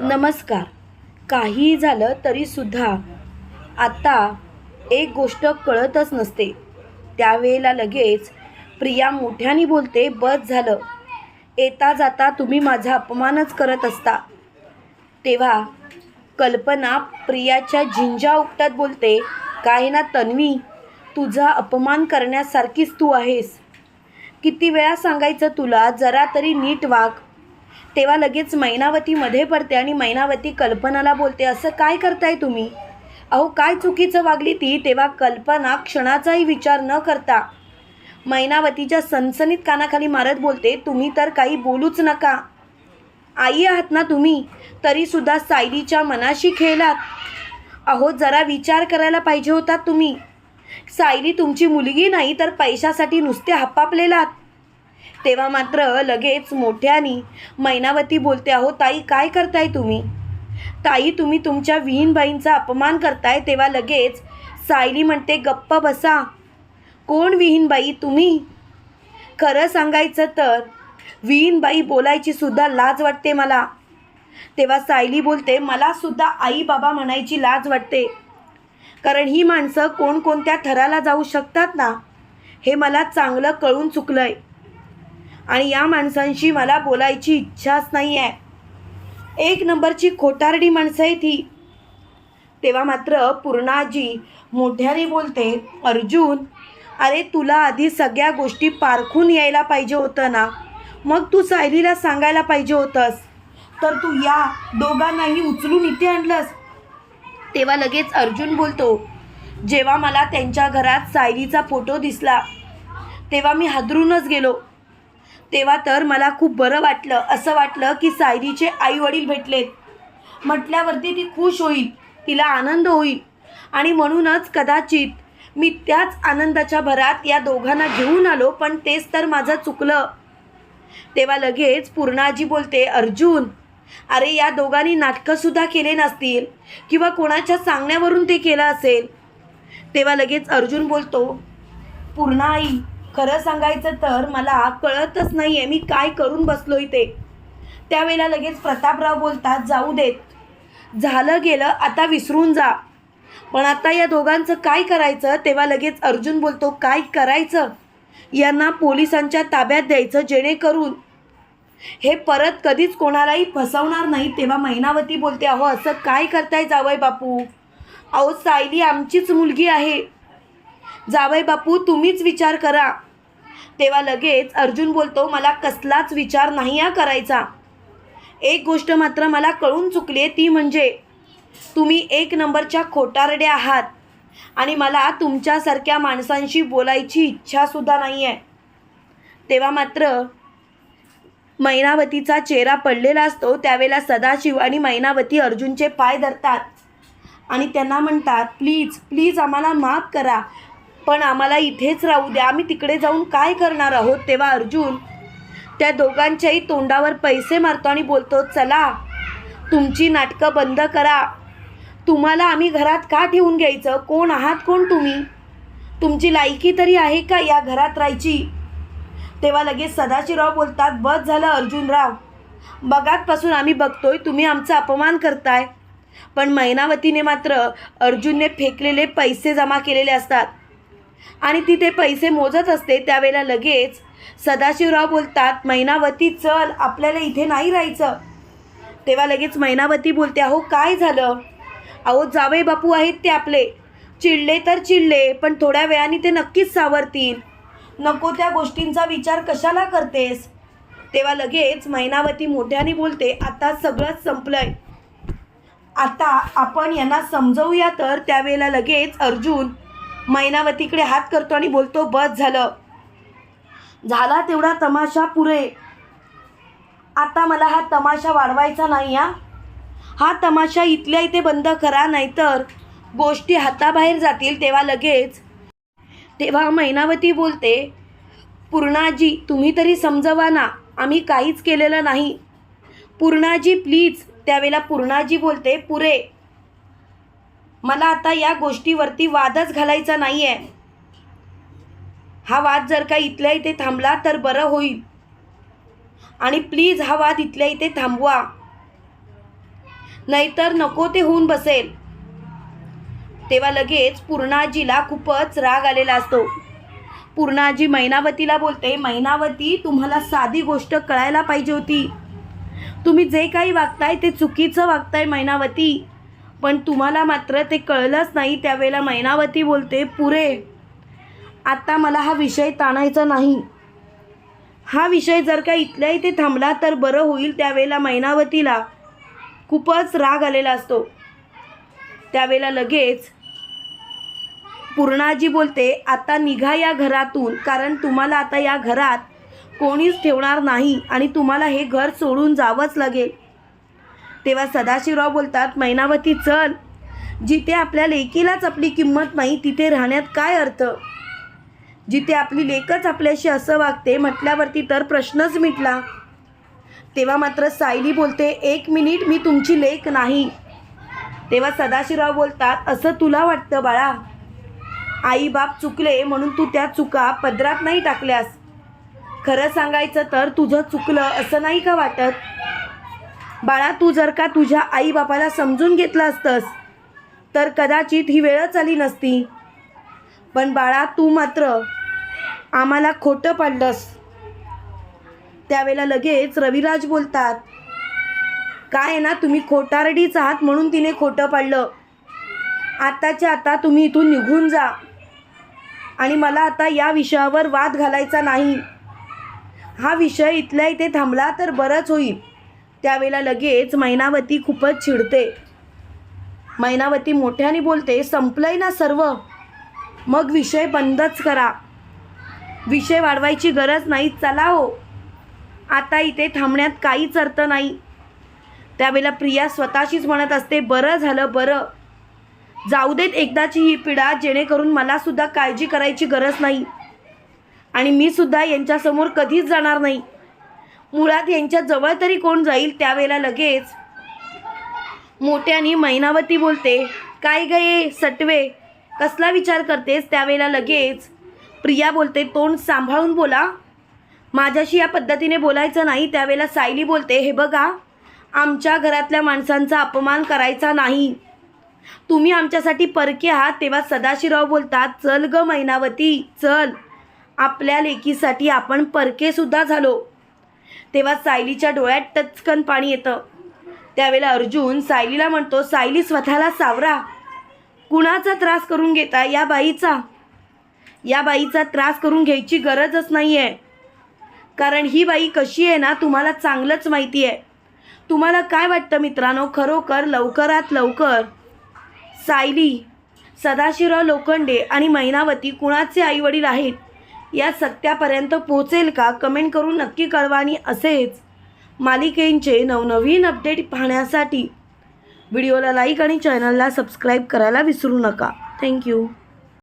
नमस्कार. काही झालं तरीसुद्धा आता एक गोष्ट कळतच नसते. त्यावेळेला लगेच प्रिया मोठ्याने बोलते बस झालं. येता जाता तुम्ही माझा अपमानच करत असता. तेव्हा कल्पना प्रियाच्या झिंजा उक्त्यात बोलते काय ना तन्वी तुझा अपमान करण्यासारखीच तू आहेस. किती वेळा सांगायचं तुला जरा तरी नीट वाग. तेव्हा लगेच मैनावती मध्ये पडते आणि मैनावती कल्पनाला बोलते असं काय करताय तुम्ही? अहो काय चुकीचं वागली ती तेव्हा कल्पना क्षणाचाही विचार न करता. मैनावतीच्या सनसनीत कानाखाली मारत बोलते तुम्ही तर काही बोलूच नका. आई आहात ना तुम्ही? तरीसुद्धा सायलीच्या मनाशी खेळलात. अहो जरा विचार करायला पाहिजे होता तुम्ही. सायली तुमची मुलगी नाही तर पैशासाठी नुसते हप्पापलेलात. तेव्हा मात्र लगेच मोठ्यानी मैनावती बोलते अहो ताई काय करताय तुम्ही? ताई तुम्ही तुमच्या विहीनबाईंचा अपमान करताय. तेव्हा लगेच सायली म्हणते गप्प बसा. कोण विहीनबाई तुम्ही? खरं सांगायचं तर विहीनबाई बोलायची सुद्धा लाज वाटते मला. तेव्हा सायली बोलते मला सुद्धा आई बाबा म्हणायची लाज वाटते. कारण ही माणसं कोणकोणत्या थराला जाऊ शकतात ना? हे मला चांगलं कळून चुकलं आहे आणि या माणसांशी मला बोलायची इच्छाच नाही आहे एक नंबरची खोटारडी माणसं आहे ती तेव्हा मात्र पूर्णाजी मोठ्याने बोलते अर्जुन अरे तुला आधी सगळ्या गोष्टी पारखून यायला पाहिजे होतं ना? मग तू सायलीला सांगायला पाहिजे होतंस. तर तू या दोघांनाही उचलून इथे आणलंस. तेव्हा लगेच अर्जुन बोलतो जेव्हा मला त्यांच्या घरात सायलीचा फोटो दिसला तेव्हा मी हादरूनच गेलो. तेव्हा तर मला खूप बरं वाटलं असं वाटलं की सायरीचे आईवडील भेटलेत. म्हटल्यावरती ती खुश होईल तिला आनंद होईल. आणि म्हणूनच कदाचित मी त्याच आनंदाच्या भरात या दोघांना घेऊन आलो पण तेच तर माझं चुकलं. तेव्हा लगेच पूर्णाजी बोलते अर्जुन अरे या दोघांनी नाटकंसुद्धा केले नसतील किंवा कोणाच्या सांगण्यावरून ते केलं असेल? तेव्हा लगेच अर्जुन बोलतो पूर्णा आई खरं सांगायचं तर मला कळतच नाही आहे मी काय करून बसलो इथे. त्यावेळेला लगेच प्रतापराव बोलतात जाऊ देत. झालं गेलं आता विसरून जा. पण आता या दोघांचं काय करायचं? तेव्हा लगेच अर्जुन बोलतो काय करायचं? यांना पोलिसांच्या ताब्यात द्यायचं जेणेकरून. हे परत कधीच कोणालाही फसवणार नाही तेव्हा महिनावती बोलते अहो असं काय करताय जावय बापू? अहो सायली आमचीच मुलगी आहे. जावई बापू तुम्हीच विचार करा. तेव्हा लगेच अर्जुन बोलतो मला कसलाच विचार नाही हा करायचा. एक गोष्ट मात्र मला कळून चुकली आहे ती म्हणजे तुम्ही एक नंबरच्या खोटारड्या आहात आणि मला तुमच्यासारख्या माणसांशी बोलायची इच्छासुद्धा नाही आहे तेव्हा मात्र मैनावतीचा चेहरा पडलेला असतो त्यावेळेला सदाशिव आणि मैनावती अर्जुनचे पाय धरतात आणि त्यांना म्हणतात प्लीज प्लीज आम्हाला माफ करा. पण आम्हाला इथेच राहू द्या. आम्ही तिकडे जाऊन काय करणार आहोत? तेव्हा अर्जुन त्या दोघांच्याही तोंडावर पैसे मारतो आणि बोलतो चला तुमची नाटकं बंद करा. तुम्हाला आम्ही घरात का ठेवून घ्यायचं? कोण आहात? कोण तुम्ही? तुमची लायकी तरी आहे का या घरात राहायची? तेव्हा लगेच सदाशिवराव बोलतात बस झालं अर्जुनराव. बघातपासून आम्ही बघतोय तुम्ही आमचा अपमान करताय. पण मैनावतीने मात्र अर्जुनने फेकलेले पैसे जमा केलेले असतात. आणि ती ते पैसे मोजत असते त्यावेळेला लगेच सदाशिवराव बोलतात मैनावती चल आपल्याला इथे नाही राहायचं. तेव्हा लगेच मैनावती बोलते अहो काय झालं? अहो जावे बापू आहेत ते आपले. चिडले तर चिडले पण थोड्या वेळाने ते नक्कीच सावरतील. नको त्या गोष्टींचा विचार कशाला करतेस? तेव्हा लगेच मैनावती मोठ्याने बोलते आता सगळंच संपलंय. आता आपण यांना समजवूया तर. त्यावेळेला लगेच अर्जुन मैनावतीकडे हात करतो आणि बोलतो बस झालं. झाला तेवढा तमाशा पुरे. आता मला हा तमाशा वाढवायचा नाही हा. हा तमाशा इथल्या इथे बंद करा नाहीतर गोष्टी हाताबाहेर जातील तेव्हा लगेच. तेव्हा मैनावती बोलते पूर्णाजी तुम्ही तरी समजवा ना आम्ही काहीच केलेलं नाही. पूर्णाजी प्लीज. त्यावेळेला पूर्णाजी बोलते पुरे मला आता या गोष्टीवरती वादच घालायचा नाही आहे हा वाद जर का इथल्या इथे थांबला तर बरं होईल. आणि प्लीज हा वाद इथल्या इथे थांबवा. नाहीतर नको ते होऊन बसेल. तेव्हा लगेच पूर्णाजीला खूपच राग आलेला असतो. पूर्णाजी मैनावतीला बोलते मैनावती तुम्हाला साधी गोष्ट कळायला पाहिजे होती. तुम्ही जे काही वागताय ते चुकीचं वागताय मैनावती. पण तुम्हाला मात्र ते कळलंच नाही त्यावेळेला मैनावती बोलते पुरे आता मला हा विषय ताणायचा नाही. हा विषय जर का इथल्या इथे थांबला तर बरं होईल त्यावेळेला मैनावतीला खूपच राग आलेला असतो. त्यावेळेला लगेच पूर्णाजी बोलते आता निघा या घरातून कारण तुम्हाला आता या घरात कोणीच ठेवणार नाही आणि तुम्हाला हे घर सोडून जावंच लागेल. तेव्हा सदाशिवराव बोलतात मैनावती चल. जिथे आपल्या लेकीलाच आपली किंमत नाही तिथे राहण्यात काय अर्थ? जिथे आपली लेकच आपल्याशी असं वागते म्हटल्यावरती तर प्रश्नच मिटला. तेव्हा मात्र सायली बोलते एक मिनिट मी तुमची लेक नाही. तेव्हा सदाशिवराव बोलतात असं तुला वाटतं बाळा. आई बाप चुकले म्हणून तू त्या चुका पदरात नाही टाकल्यास. खरं सांगायचं तर तुझं चुकलं असं नाही का वाटत? बाळा तू जर का तुझ्या आईबापाला समजून घेतलं असतंस तर कदाचित ही वेळच आली नसती. पण बाळा तू मात्र आम्हाला खोटं पाडलंस. त्यावेळेला लगेच रविराज बोलतात काय आहे ना तुम्ही खोटारडीच आहात म्हणून तिने खोटं पाडलं. आताच्या आता तुम्ही इथून निघून जा. आणि मला आता या विषयावर वाद घालायचा नाही. हा विषय इथल्या इथे थांबला तर बरंच होईल. त्यावेळेला लगेच मैनावती खूपच चिडते. मैनावती मोठ्याने बोलते संपलंय ना सर्व? मग विषय बंदच करा. विषय वाढवायची गरज नाही चला हो. आता इथे थांबण्यात काहीच अर्थ नाही. त्यावेळेला प्रिया स्वतःशीच म्हणत असते बरं झालं बरं. जाऊ देत एकदाची ही पिढा जेणेकरून मलासुद्धा काळजी करायची गरज नाही. आणि मी सुद्धा यांच्यासमोर कधीच जाणार नाही. मुळात यांच्या जवळ तरी कोण जाईल त्यावेळेला लगेच. मोठ्याने मैनावती बोलते काय गये सटवे? कसला विचार करतेस? त्यावेळेला लगेच. प्रिया बोलते तोंड सांभाळून बोला. माझ्याशी या पद्धतीने बोलायचं नाही. त्यावेळेला सायली बोलते हे बघा आमच्या घरातल्या माणसांचा अपमान करायचा नाही. तुम्ही आमच्यासाठी परके आहात तेव्हा सदाशिवराव बोलतात चल ग मैनावती चल. आपल्या लेकीसाठी आपण परकेसुद्धा झालो. तेव्हा सायलीच्या डोळ्यात टचकन पाणी येतं. त्यावेळेला अर्जुन सायलीला म्हणतो सायली स्वतःला सावरा. कुणाचा त्रास करून घेता या बाईचा? या बाईचा त्रास करून घ्यायची गरजच नाही आहे कारण ही बाई कशी आहे ना तुम्हाला चांगलंच माहिती आहे. तुम्हाला काय वाटतं मित्रांनो? खरोखर लवकरात लवकर सायली सदाशिवराव लोखंडे आणि मैनावती कुणाचे आईवडील आहेत? या सत्यापर्यंत पोहोचेल का? कमेंट करून नक्की कळवा आणि असेच मालिकेंचे नवनवीन अपडेट पाहण्यासाठी व्हिडिओला लाईक आणि चॅनलला सबस्क्राईब करायला विसरू नका. थँक्यू